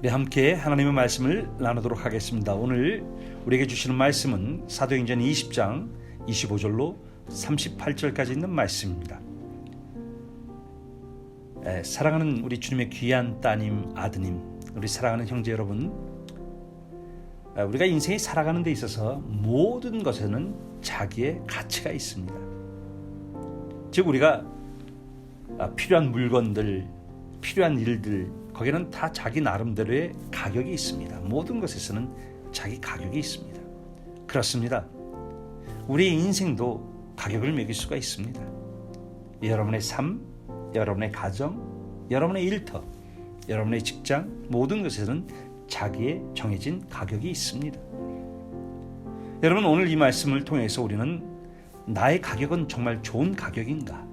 네, 함께 하나님의 말씀을 나누도록 하겠습니다. 오늘 우리에게 주시는 말씀은 사도행전 20장 25절로 38절까지 있는 말씀입니다. 에, 사랑하는 우리 주님의 귀한 따님, 아드님, 우리 사랑하는 형제 여러분, 에, 우리가 인생이 살아가는 데 있어서 모든 것에는 자기의 가치가 있습니다. 즉 우리가 아, 필요한 물건들, 필요한 일들, 거기는 다 자기 나름대로의 가격이 있습니다. 모든 것에서는 자기 가격이 있습니다. 그렇습니다. 우리 인생도 가격을 매길 수가 있습니다. 여러분의 삶, 여러분의 가정, 여러분의 일터, 여러분의 직장, 모든 것에는 자기의 정해진 가격이 있습니다. 여러분, 오늘 이 말씀을 통해서 우리는 나의 가격은 정말 좋은 가격인가?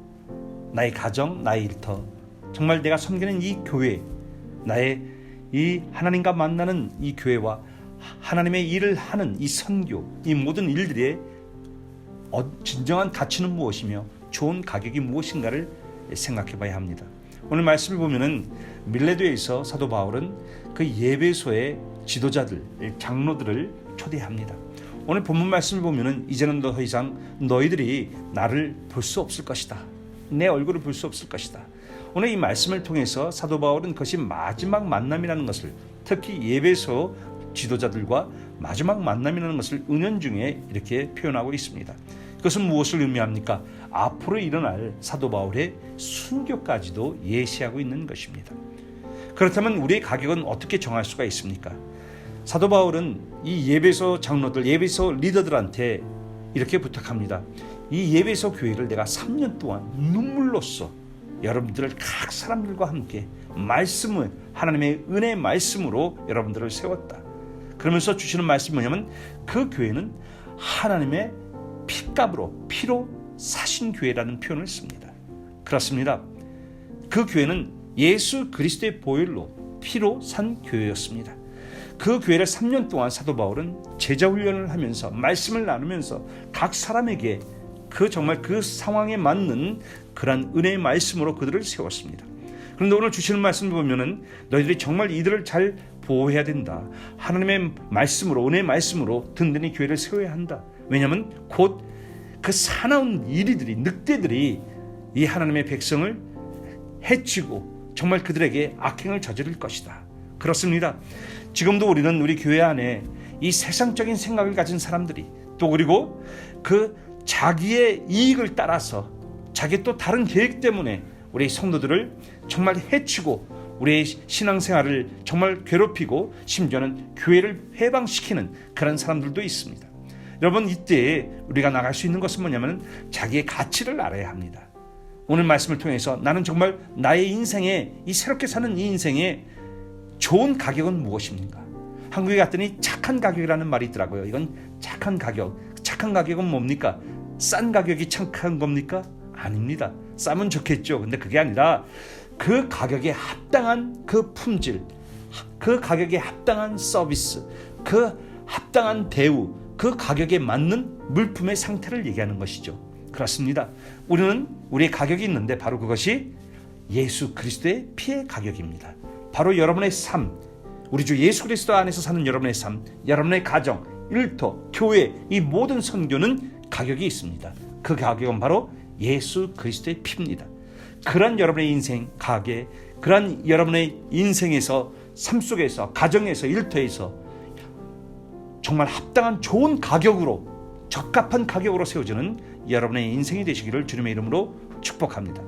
나의 가정, 나의 일터, 정말 내가 섬기는 이 교회, 나의 이 하나님과 만나는 이 교회와 하나님의 일을 하는 이 선교, 이 모든 일들의 어, 진정한 가치는 무엇이며 좋은 가격이 무엇인가를 생각해 봐야 합니다. 오늘 말씀을 보면은 밀레도에서 사도 바울은 그 예배소의 지도자들, 장로들을 초대합니다. 오늘 본문 말씀을 보면은 이제는 더 이상 너희들이 나를 볼 수 없을 것이다. 내 얼굴을 볼 수 없을 것이다. 오늘 이 말씀을 통해서 사도 바울은 그것이 마지막 만남이라는 것을 특히 예배소 지도자들과 마지막 만남이라는 것을 은연 중에 이렇게 표현하고 있습니다. 그것은 무엇을 의미합니까? 앞으로 일어날 사도 바울의 순교까지도 예시하고 있는 것입니다. 그렇다면 우리의 가격은 어떻게 정할 수가 있습니까? 사도 바울은 이 예배소 장로들, 예배소 리더들한테 이렇게 부탁합니다. 이 예배소 교회를 내가 3년 동안 눈물로써 여러분들을 각 사람들과 함께 말씀을 하나님의 은혜 말씀으로 여러분들을 세웠다. 그러면서 주시는 말씀이 뭐냐면 그 교회는 하나님의 피값으로 피로 사신 교회라는 표현을 씁니다. 그렇습니다. 그 교회는 예수 그리스도의 보혈로 피로 산 교회였습니다. 그 교회를 3년 동안 사도 바울은 제자 훈련을 하면서 말씀을 나누면서 각 사람에게 그 정말 그 상황에 맞는 그러한 은혜의 말씀으로 그들을 세웠습니다. 그런데 오늘 주시는 말씀을 보면은 너희들이 정말 이들을 잘 보호해야 된다. 하나님의 말씀으로 은혜의 말씀으로 든든히 교회를 세워야 한다. 왜냐하면 곧 그 사나운 이리들이 늑대들이 이 하나님의 백성을 해치고 정말 그들에게 악행을 저지를 것이다. 그렇습니다. 지금도 우리는 우리 교회 안에 이 세상적인 생각을 가진 사람들이 또 그리고 그 자기의 이익을 따라서 자기 또 다른 계획 때문에 우리 성도들을 정말 해치고 우리의 신앙생활을 정말 괴롭히고 심지어는 교회를 해방시키는 그런 사람들도 있습니다. 여러분 이때 우리가 나갈 수 있는 것은 뭐냐면 자기의 가치를 알아야 합니다. 오늘 말씀을 통해서 나는 정말 나의 인생에 이 새롭게 사는 이 인생에 좋은 가격은 무엇입니까? 한국에 갔더니 착한 가격이라는 말이 있더라고요. 이건 착한 가격. 착한 가격은 뭡니까? 싼 가격이 착한 겁니까? 아닙니다. 싸면 좋겠죠. 근데 그게 아니라 그 가격에 합당한 그 품질, 그 가격에 합당한 서비스, 그 합당한 대우, 그 가격에 맞는 물품의 상태를 얘기하는 것이죠. 그렇습니다. 우리는 우리의 가격이 있는데 바로 그것이 예수 그리스도의 피의 가격입니다. 바로 여러분의 삶, 우리 주 예수 그리스도 안에서 사는 여러분의 삶, 여러분의 가정, 일터, 교회, 이 모든 선교는 가격이 있습니다. 그 가격은 바로 예수 그리스도의 피입니다. 그런 여러분의 인생 가게, 그런 여러분의 인생에서 삶 속에서 가정에서 일터에서 정말 합당한 좋은 가격으로 적합한 가격으로 세워지는 여러분의 인생이 되시기를 주님의 이름으로 축복합니다.